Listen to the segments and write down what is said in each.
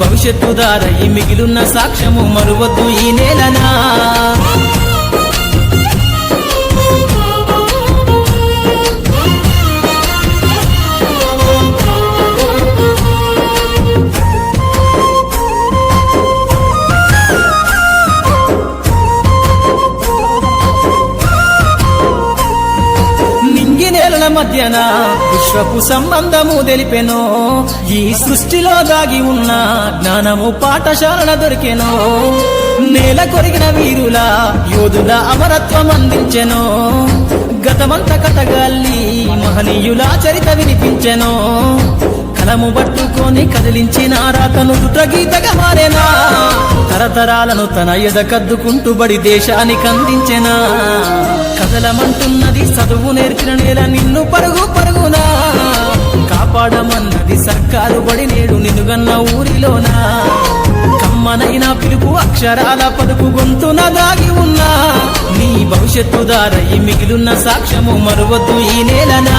భవిష్యత్తు దారయి మిగిలున్న సాక్ష్యము మరువద్దు ఈ నేలనా? మధ్యన విశ్వపు సంబంధము తెలిపెనో ఈ సృష్టిలో దాగి ఉన్న జ్ఞానము పాఠశాలల దొరికెనో నేల కొరిగిన వీరుల యోధుల అమరత్వం అందించెనో గతమంత కథగల్లి మహనీయుల చరిత వినిపించెనో. కలము పట్టుకొని కదిలించిన రాతను గీతగా మారేనా? తరతరాలను తన ఎద కద్దుకుంటూ బడి దేశానికి అందించెనా? కదలమంటున్నది చదువు నేర్చిన నేల నిన్ను పరుగు పరుగునా? కాపాడమన్నది సర్కారు బడి నేడు నిన్నుగన్న ఊరిలోనా? కమ్మనైన పిలుపు అక్షరాల పలుపు గొంతున దాగి ఉన్నా? నీ భవిష్యత్తు దారయి మిగిలున్న సాక్ష్యము మరువద్దు ఈ నేలనా?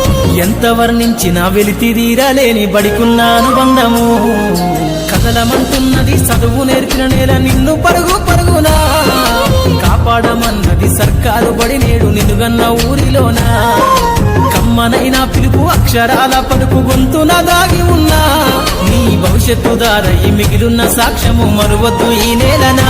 ఎంత వర్ణించినా వెలితిరీరలేని బడికున్న అనుబంధము కదలమంటున్నది చదువు నేర్పిన నేల నిన్ను పరుగు పరుగునా. కాపాడమన్నది సర్కారు బడి నేడు నిలుగన్న ఊరిలోనా. కమ్మనైన పిలుపు అక్షరాల పలుపు గొంతున దాగి ఉన్నా. నీ భవిష్యత్తు దారయి మిగిలున్న సాక్ష్యము మరువద్దు ఈ నేలనా.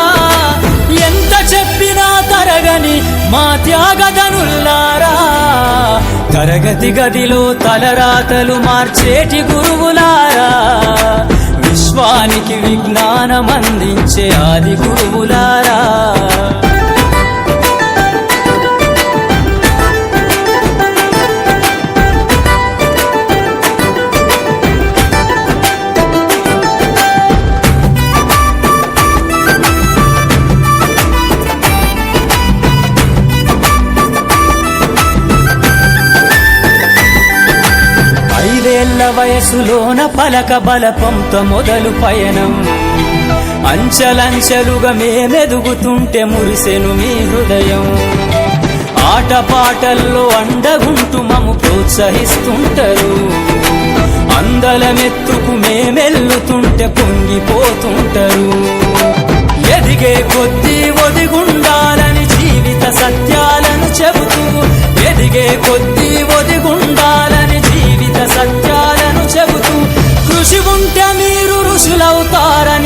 మా త్యాగధనుల్లారా. తరగతి గదిలో తలరాతలు మార్చేటి గురువులారా. విశ్వానికి విజ్ఞానం అందించే ఆది గురువులారా. ఐదేళ్ళ వయసులోన పలక బలపంతో మొదలు పయనం. అంచలంచలుగా మేమెదుగుతుంటే మురిసెను మీ హృదయం. ఆటపాటల్లో అండగుంటూ మము ప్రోత్సహిస్తుంటారు. అందలమెత్తుకు మేమెల్లుతుంటే పొంగిపోతుంటారు ఎదిగే కొద్దీ ఒదిగుంటు